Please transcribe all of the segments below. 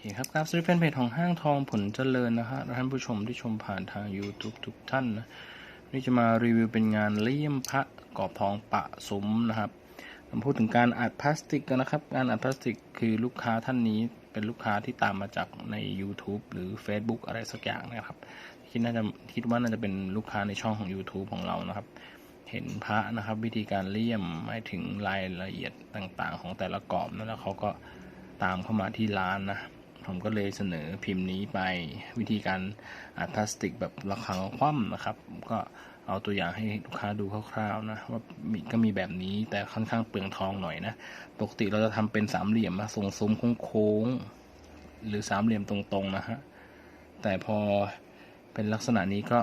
เคครับครับสวัสดีแฟนเพจของห้างทองผลเจริญนะฮะและท่านผู้ชมที่ชมผ่านทาง YouTube ทุกท่านนะนี่จะมารีวิวเป็นงานเลี่ยมพระกรอบทองปะสมนะครับผมพูดถึงการอัดพลาสติกกันนะครับ การอัดพลาสติกคือลูกค้าท่านนี้เป็นลูกค้าที่ตามมาจากใน YouTube หรือ Facebook อะไรสักอย่างนะครับคิดน่าจะคิดว่าน่าจะเป็นลูกค้าในช่องของ YouTube ของเรานะครับ เห็นพระนะครับ วิธีการเลี่ยมหมายถึงรายละเอียดต่างๆ ของแต่ละกรอบนั่นแล้วเขาก็ตามเข้ามาที่ร้านนะ ผมก็เลยเสนอพิมพ์นี้ไปวิธีการอัดพลาสติกแบบระฆังคว่ำนะครับ ก็เอาตัวอย่างให้ลูกค้าดูคร่าวๆนะว่ามีก็มีแบบนี้แต่ค่อนข้างเปลืองทองหน่อยนะ ปกติเราจะทำเป็นสามเหลี่ยมนะทรงซุ้มโค้งๆหรือสามเหลี่ยมตรงๆนะฮะแต่พอเป็นลักษณะนี้ก็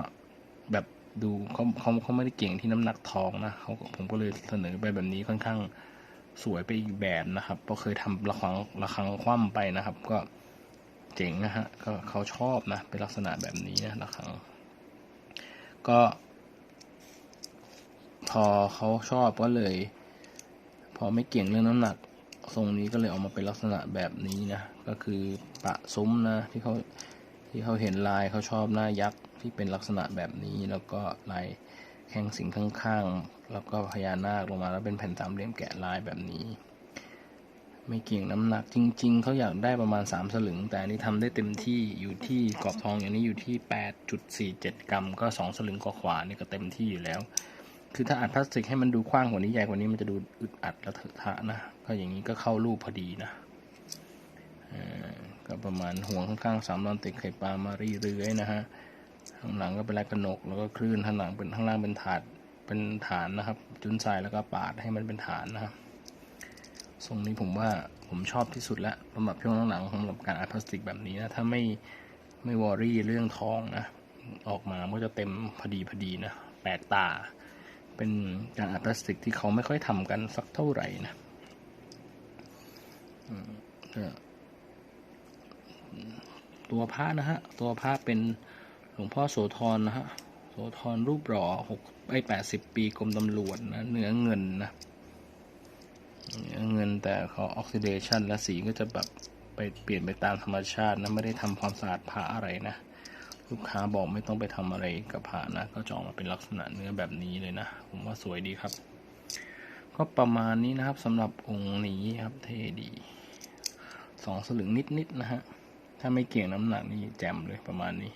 แบบดูเขาเขาเขาไม่ได้เก่งที่น้ำหนักทองนะเขาผมก็เลยเสนอไปแบบนี้ค่อนข้างสวยไปอีกแบบนะครับเพราะเคยทำระฆังระฆังคว่ำไปนะครับ ก็ เจ๋งนะฮะก็เขาชอบนะ เป็นลักษณะแบบนี้นะระฆังก็ พอเขาชอบก็เลย พอไม่เก่งเรื่องน้ำหนักทรงนี้ก็เลยออกมาเป็นลักษณะแบบนี้นะ ก็คือปะซุ้มนะที่เขาที่เขาเห็นลายเขาชอบหน้ายักษ์ที่เป็นลักษณะแบบนี้แล้วก็ลายแข้งสิงข้างๆแล้วก็พญานาคลงมาแล้วเป็นแผ่นสามเหลี่ยมแกะลายแบบนี้ ไม่เกี่ยงน้ำหนักจริง ๆเขาอยากได้ประมาณ 3 สลึง แต่อันนี้ทำได้เต็มที่อยู่ที่กรอบทองอย่างนี้อยู่ที่ 8.47 กรัม ก็ 2 สลึงกว่าขวานี่ก็เต็มที่อยู่แล้ว คือถ้าอัดพลาสติกให้มันดูกว้างกว่านี้ใหญ่กว่านี้มันจะดูอึดอัดและเถอะทะนะก็อย่างนี้ก็เข้ารูปพอดีนะก็ประมาณห่วงข้างๆสามลอนติดไข่ปลามารีเรื้อยนะฮะข้างหลังก็เป็นลายกระหนกแล้วก็คลื่นข้างหลังเป็นข้างล่างเป็นถาดเป็นฐานนะครับ จุนทรายแล้วก็ปาดให้มันเป็นฐานนะครับ ทรงนี้ผมว่าผมชอบที่สุดแล้วสำหรับช่วงหลังๆสำหรับการอัดพลาสติกแบบนี้นะถ้าไม่ไม่วอรี่เรื่องทองนะออกมาก็จะเต็มพอดีพอดีนะแปลกตา เป็นการอัดพลาสติกที่เขาไม่ค่อยทำกันสักเท่าไหร่นะตัวพระนะฮะ ตัวพระเป็นหลวงพ่อโสธรนะฮะ โสธรรูปหล่อหกไอแปดสิบปีกรมตำรวจนะเนื้อเงินนะ เงินแต่เขาออกซิเดชันและสีก็จะแบบไปเปลี่ยนไปตามธรรมชาตินะไม่ได้ทำความสะอาดผ้าอะไรนะ ลูกค้าบอกไม่ต้องไปทำอะไรกับผ้านะ ก็จะออกมาเป็นลักษณะเนื้อแบบนี้เลยนะ ผมว่าสวยดีครับ ก็ประมาณนี้นะครับสำหรับองค์นี้ครับเท่ดีสองสลึงนิดๆนะฮะถ้าไม่เกี่ยงน้ำหนักนี่แจ่มเลยประมาณนี้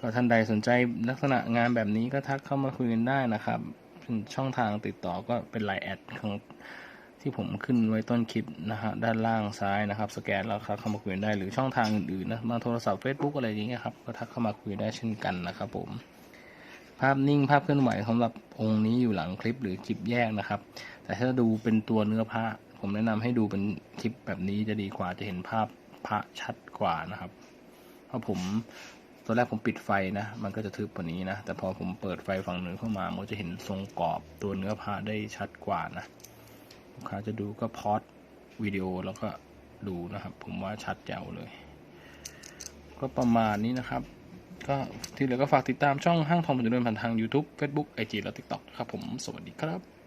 ก็ท่านใดสนใจลักษณะงานแบบนี้ก็ทักเข้ามาคุยกันได้นะครับช่องทางติดต่อก็เป็นไลน์แอดของ ที่ผมขึ้นไว้ต้นคลิปนะฮะด้านล่างซ้ายนะครับ สแกนแล้วครับเข้ามาคุยได้หรือช่องทางอื่นๆนะมาโทรศัพท์ Facebook อะไรอย่างเงี้ยครับก็ทักเข้ามาคุยได้เช่นกันนะครับผม ภาพนิ่งภาพเคลื่อนไหวสำหรับองค์นี้อยู่หลังคลิปหรือคลิปแยกนะครับ แต่ถ้าดูเป็นตัวเนื้อผ้าผมแนะนำให้ดูเป็นคลิปแบบนี้จะดีกว่าจะเห็นภาพพระชัดกว่านะครับ เพราะผมตอนแรกผมปิดไฟนะ มันก็จะทึบกว่านี้นะ แต่พอผมเปิดไฟฝั่งหนึ่งเข้ามามันจะเห็นทรงกรอบตัวเนื้อผ้าได้ชัดกว่านะ ลูกค้าจะดูก็พอดวิดีโอแล้วก็ดูนะครับ ผมว่าชัดแจ๋วเลย ก็ประมาณนี้นะครับ ก็ที่เหลือก็ฝากติดตามช่องห้างทองปัจจุบันผ่านทาง YouTube Facebook IG และ TikTok ครับผม สวัสดีครับ